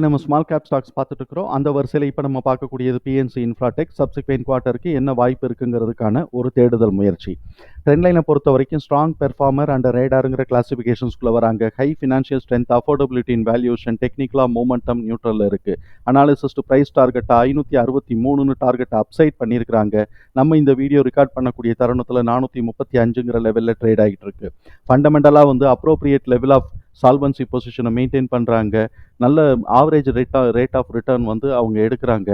நம்ம small cap stocks பார்த்துட்டு இருக்கிறோம் அந்த வரிசையில் இப்போ நம்ம பார்க்கக்கூடியது பிஎன்சி இன்ஃப்ராடெக் சப்சிக்வெண்ட் குவார்ட்டருக்கு என்ன வாய்ப்பு இருக்குங்கிறதுக்கான ஒரு தேடுதல் முயற்சி. ட்ரெண்ட் லைனை பொறுத்த வரைக்கும் ஸ்ட்ராங் பெர்ஃபார்மர் அண்ட் ரேடாருங்கிற கிளாசிஃபிகேஷன்ஸ்குள்ளே வராங்க. High financial strength affordability in valuation டெக்னிக்கலாக மூமெண்டம் நியூட்ரலில் இருக்குது அனாலிசிஸ் டு ப்ரைஸ் டார்கெட்டை ஐநூற்றி அறுபத்தி மூணுன்னு டார்கெட்டை அப்சைட் பண்ணியிருக்கிறாங்க. நம்ம இந்த வீடியோ ரெக்கார்ட் பண்ணக்கூடிய தருணத்தில் நானூற்றி முப்பத்தி அஞ்சுங்கிற லெவலில் ட்ரேட் ஆகிட்டு இருக்கு ஃபண்டமெண்டலாக வந்து அப்ரோப்ரியேட் லெவல் ஆஃப் சால்வன்சி பொசிஷனை மெயின்டைன் பண்ணுறாங்க நல்ல ஆவரேஜ் ரேட்டா ரேட் ஆஃப் ரிட்டர்ன் வந்து அவங்க எடுக்கிறாங்க.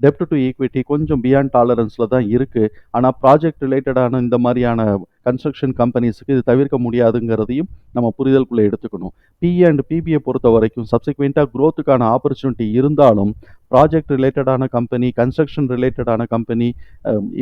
டெப்ட் டு ஈக்விட்டி கொஞ்சம் பியாண்ட் டாலரன்ஸில் தான் இருக்குது ஆனால் ப்ராஜெக்ட் ரிலேட்டடான இந்த மாதிரியான கன்ஸ்ட்ரக்ஷன் கம்பெனிஸுக்கு இது தவிர்க்க முடியாதுங்கிறதையும் நம்ம புரிதலுக்குள்ளே எடுத்துக்கணும். பிஇ அண்ட் பிபியை பொறுத்த வரைக்கும் சப்சிக்வெண்ட்டாக க்ரோத்துக்கான ஆப்பர்ச்சுனிட்டி இருந்தாலும் ப்ராஜெக்ட் ரிலேட்டடான கம்பெனி கன்ஸ்ட்ரக்ஷன் ரிலேட்டடான கம்பெனி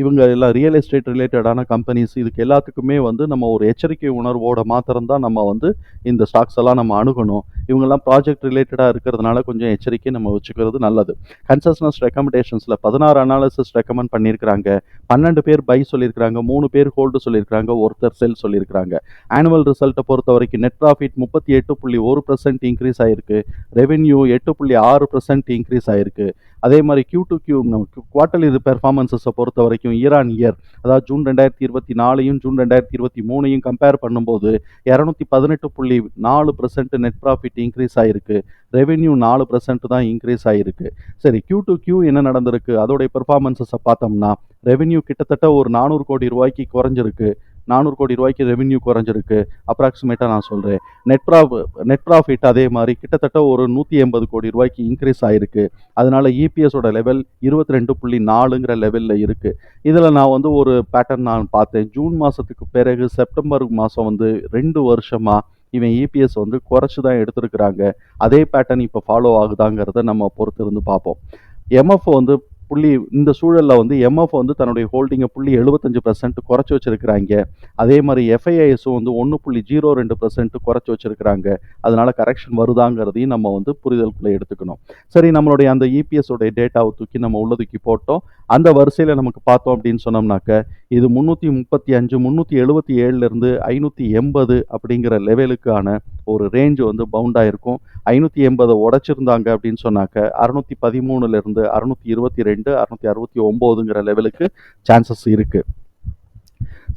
இவங்க எல்லாம் ரியல் எஸ்டேட் ரிலேட்டடான கம்பெனிஸ் இதுக்கு எல்லாத்துக்குமே வந்து நம்ம ஒரு எச்சரிக்கை உணர்வோட மாத்திரம்தான் நம்ம வந்து இந்த ஸ்டாக்ஸ் எல்லாம் நம்ம அணுகணும். இவங்கெல்லாம் ப்ராஜெக்ட் ரிலேட்டடாக இருக்கிறதுனால கொஞ்சம் எச்சரிக்கை நம்ம வச்சுக்கிறது நல்லது. கன்சஸ்னஸ் ரெக்கமெண்டேஷன்ஸில் பதினாறு அனாலிசிஸ் ரெக்கமெண்ட் பண்ணியிருக்கிறாங்க. பன்னெண்டு பேர் பை சொல்லியிருக்கிறாங்க. மூணு பேர் ஹோல்டு சொல்லியிருக்கிறாங்க. ஒருத்தர் செல் சொல்லியிருக்கிறாங்க. ஆனுவல் ரிசல்ட்டை பொறுத்த வரைக்கும் நெட் ப்ராஃபிட் முப்பத்தி எட்டு புள்ளி ஒரு பர்சன்ட் இன்க்ரீஸ் ஆயிருக்கு. ரெவென்யூ எட்டு புள்ளி ஆறு பர்சன்ட் இன்க்ரீஸ் ஆயிருக்கு. அதே மாதிரி கியூ டு கியூ குவார்டர்லி பெர்ஃபார்மன்ஸஸை பொறுத்த வரைக்கும் இயர் ஆன் இயர் அதாவது ஜூன் ரெண்டாயிரத்தி இருபத்தி நாலையும் ஜூன் ரெண்டாயிரத்தி இருபத்தி மூணையும் கம்பேர் பண்ணும்போது இரநூத்தி பதினெட்டு புள்ளி நாலு பர்சன்ட் நெட் ப்ராஃபிட் இன்க்ரீஸ் ஆயிருக்கு. ரெவென்யூ நாலு பர்சன்ட் தான் இன்க்ரீஸ் ஆகிருக்கு சரி கியூ டு கியூ என்ன நடந்திருக்கு? அதோடைய பெர்ஃபார்மன்ஸஸை பார்த்தோம்னா ரெவென்யூ கிட்டத்தட்ட ஒரு நானூறு கோடி ரூபாய்க்கு குறைஞ்சிருக்கு. நானூறு கோடி ரூபாய்க்கு ரெவென்யூ குறைஞ்சிருக்கு. அப்ராக்சிமேட்டாக நான் சொல்கிறேன் நெட் ப்ராஃப் நெட் ப்ராஃபிட் அதே மாதிரி கிட்டத்தட்ட ஒரு நூற்றி எண்பது கோடி ரூபாய்க்கு இன்க்ரீஸ் ஆகிருக்கு அதனால் இபிஎஸோட லெவல் இருபத்தி ரெண்டு புள்ளி நாலுங்கிற லெவலில் இருக்குது இதில் நான் வந்து ஒரு பேட்டர்ன் நான் பார்த்தேன். ஜூன் மாதத்துக்கு பிறகு செப்டம்பர் மாதம் வந்து ரெண்டு வருஷமாக இவன் இபிஎஸ் வந்து குறைச்சி தான் எடுத்திருக்கிறாங்க. அதே பேட்டர்ன் இப்போ ஃபாலோ ஆகுதாங்கிறத நம்ம பொறுத்து இருந்து பார்ப்போம் எம்எஃப் வந்து புள்ளி இந்த சூழலில் வந்து எம்எஃப் வந்து தன்னுடைய ஹோல்டிங்கை புள்ளி எழுபத்தஞ்சு பர்சன்ட் குறைச்சி வச்சுருக்கிறாங்க. அதே மாதிரி எஃப்ஐஐஎஸும் வந்து ஒன்று புள்ளி ஜீரோ ரெண்டு பர்சன்ட் குறைச்சி வச்சுருக்கிறாங்க. அதனால் கரெக்ஷன் வருதாங்கிறதையும் நம்ம வந்து புரிதலுக்குள்ளே எடுத்துக்கணும். சரி நம்மளுடைய அந்த இபிஎஸோடைய டேட்டாவை தூக்கி நம்ம உள்ள தூக்கி போட்டோம். அந்த வரிசையில் நமக்கு பார்த்தோம் அப்படின்னு சொன்னோம்னாக்க இது முந்நூற்றி முப்பத்தி அஞ்சு முந்நூற்றி எழுபத்தி ஏழுலேருந்து ஐநூற்றி எண்பது அப்படிங்கிற லெவலுக்கான ஒரு ரேஞ்சு வந்து பவுண்டாக இருக்கும் ஐநூற்றி எண்பதை உடச்சிருந்தாங்க அப்படின்னு சொன்னாக்க அறுநூற்றி பதிமூணுலேருந்து அறுநூற்றி இருபத்தி ரெண்டு அறுநூற்றி அறுபத்தி ஒம்போதுங்கிற லெவலுக்கு சான்சஸ் இருக்குது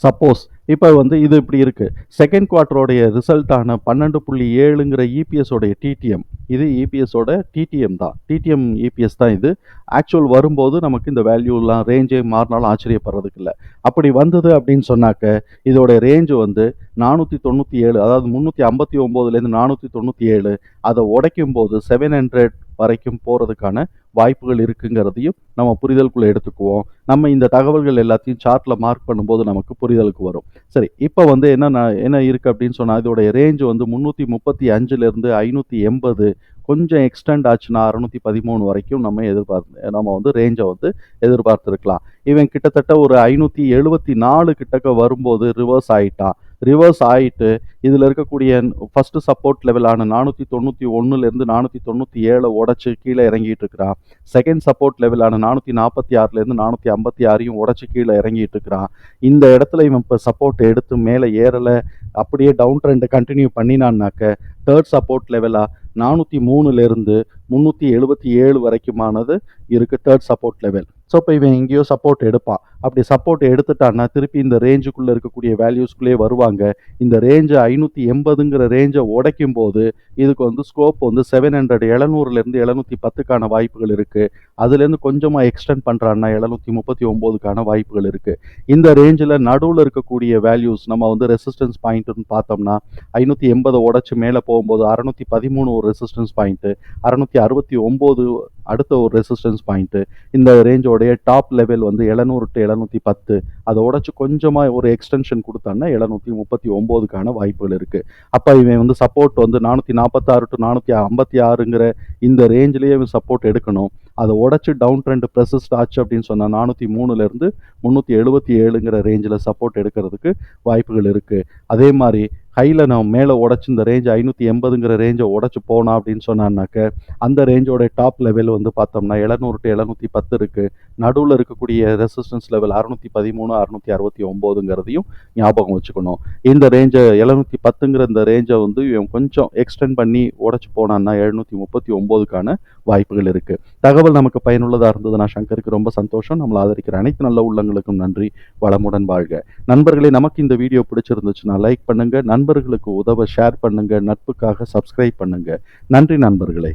சப்போஸ் இப்போ வந்து இது இப்படி இருக்குது செகண்ட் குவார்ட்டரோடைய ரிசல்ட்டான பன்னெண்டு புள்ளி ஏழுங்கிற இபிஎஸோடைய டிடிஎம் இது இபிஎஸோட டிடிஎம் தான். டிடிஎம் இபிஎஸ் தான் இது. ஆக்சுவல் வரும்போது நமக்கு இந்த வேல்யூலாம் ரேஞ்சே மாறினாலும் ஆச்சரியப்படுறதுக்கு இல்லை. அப்படி வந்தது அப்படின்னு சொன்னாக்க இதோட ரேஞ்சு வந்து நானூற்றி தொண்ணூற்றி ஏழு அதாவது முந்நூற்றி ஐம்பத்தி ஒம்போதுலேருந்து நானூற்றி தொண்ணூற்றி ஏழு அதை உடைக்கும் போது செவன் ஹண்ட்ரட் வரைக்கும் போகிறதுக்கான வாய்ப்புகள் இருக்குங்கிறதையும் நம்ம புரிதலுக்குள்ளே எடுத்துக்குவோம். நம்ம இந்த தகவல்கள் எல்லாத்தையும் சார்ட்டில் மார்க் பண்ணும்போது நமக்கு புரிதலுக்கு வரும். சரி இப்போ வந்து என்ன என்ன இருக்குது அப்படின்னு சொன்னால் இதோடைய ரேஞ்ச் வந்து முந்நூற்றி முப்பத்தி அஞ்சுலேருந்து ஐநூற்றி எண்பது. கொஞ்சம் எக்ஸ்டெண்ட் ஆச்சுன்னா அறுநூற்றி பதிமூணு வரைக்கும் நம்ம எதிர்பார்த்து நம்ம வந்து ரேஞ்சை வந்து எதிர்பார்த்துருக்கலாம். இவன் கிட்டத்தட்ட ஒரு ஐநூற்றி எழுபத்தி நாலு கிட்டக்க வரும்போது ரிவர்ஸ் ஆகிட்டான் ரிவர்ஸ் ஆகிட்டு இதில் இருக்கக்கூடிய ஃபஸ்ட்டு சப்போர்ட் லெவலான நானூற்றி தொண்ணூற்றி ஒன்றுலேருந்து நானூற்றி தொண்ணூற்றி ஏழை உடச்சி கீழே இறங்கிட்டு இருக்கிறான். செகண்ட் சப்போர்ட் லெவலான நானூற்றி நாற்பத்தி ஆறுலேருந்து நானூற்றி ஐம்பத்தி ஆறையும் உடச்சி கீழே இறங்கிட்டு இருக்கிறான். இந்த இடத்துல இவன் இப்போ சப்போர்ட் எடுத்து மேலே ஏறலை. அப்படியே டவுன் ட்ரெண்டை கண்டினியூ பண்ணினான்னாக்க தேர்ட் சப்போர்ட் லெவலாக நானூற்றி மூணுலேருந்து முந்நூற்றி எழுபத்தி ஏழு வரைக்குமானது இருக்குது தேர்ட் சப்போர்ட் லெவல் ஸோ இப்போ இவன் எங்கேயோ சப்போர்ட் எடுப்பான். அப்படி சப்போர்ட் எடுத்துட்டான்னா திருப்பி இந்த ரேஞ்சுக்குள்ளே இருக்கக்கூடிய வேல்யூஸ்குள்ளே வருவாங்க. இந்த ரேஞ்சை ஐநூற்றி எண்பதுங்கிற ரேஞ்சை உடைக்கும் போது இதுக்கு வந்து ஸ்கோப் வந்து செவன் ஹண்ட்ரட் எழுநூறுலேருந்து எழுநூற்றி பத்துக்கான வாய்ப்புகள் இருக்குது அதுலேருந்து கொஞ்சமாக எக்ஸ்டெண்ட் பண்ணுறான்னா எழுநூற்றி முப்பத்தி ஒம்போதுக்கான வாய்ப்புகள் இருக்குது இந்த ரேஞ்சில் நடுவில் இருக்கக்கூடிய வேல்யூஸ் நம்ம வந்து ரெசிஸ்டன்ஸ் பாயிண்ட்டுன்னு பார்த்தோம்னா ஐநூற்றி எண்பதை உடச்சி மேலே போகும்போது அறநூற்றி பதிமூணு ஒரு ரெசிஸ்டன்ஸ் பாயிண்ட்டு அறநூற்றி அறுபத்தி ஒம்பது அடுத்த ஒரு ரெசிஸ்டன்ஸ் பாயிண்ட்டு இந்த ரேஞ்சோடைய டாப் லெவல் வந்து எழுநூறு டு எழுநூற்றி பத்து. அதை உடச்சி கொஞ்சமாக ஒரு எக்ஸ்டென்ஷன் கொடுத்தான்னா எழுநூற்றி முப்பத்தி ஒம்போதுக்கான வாய்ப்புகள் இருக்குது அப்போ இவன் வந்து சப்போர்ட் வந்து நானூற்றி நாற்பத்தாறு டு நானூற்றி ஐம்பத்தி ஆறுங்கிற இந்த ரேஞ்சிலேயே இவன் சப்போர்ட் எடுக்கணும். அதை உடச்சி டவுன் ட்ரெண்ட் ப்ரெசஸ்ட் ஆச்சு அப்படின்னு சொன்னால் நானூற்றி மூணுலேருந்து முந்நூற்றி எழுபத்தி ஏழுங்கிற ரேஞ்சில் சப்போர்ட் எடுக்கிறதுக்கு வாய்ப்புகள் இருக்குது அதே மாதிரி ஹையில் நான் மேலே உடச்சி இந்த ரேஞ்ச் ஐநூற்றி எண்பதுங்கிற ரேஞ்சை உடச்சி போனா அப்படின்னு சொன்னான்னாக்க அந்த ரேஞ்சோட டாப் லெவல் வந்து பார்த்தோம்னா எழுநூறு டு எழுநூற்றி பத்து இருக்குது நடுவில் இருக்கக்கூடிய ரெசிஸ்டன்ஸ் லெவல் அறுநூற்றி பதிமூணு அறுநூற்றி அறுபத்தி ஒம்போதுங்கிறதையும் ஞாபகம் வச்சுக்கணும். இந்த ரேஞ்சை எழுநூற்றி பத்துங்கிற இந்த ரேஞ்சை வந்து இவன் கொஞ்சம் எக்ஸ்டெண்ட் பண்ணி உடச்சி போனான்னா எழுநூற்றி முப்பத்தி ஒம்போதுக்கான வாய்ப்புகள் இருக்குது தகவல் நமக்கு பயனுள்ளதாக இருந்ததுன்னா சங்கருக்கு ரொம்ப சந்தோஷம். நம்மளை ஆதரிக்கிற அனைத்து நல்ல உள்ளங்களுக்கும் நன்றி. வளமுடன் வாழ்க. நண்பர்களே நமக்கு இந்த வீடியோ பிடிச்சிருந்துச்சுன்னா லைக் பண்ணுங்கள் பண்ணுங்க நண்பர்களுக்கு உதவ ஷேர் பண்ணுங்க நட்புக்காக சப்ஸ்கிரைப் பண்ணுங்க. நன்றி நண்பர்களே.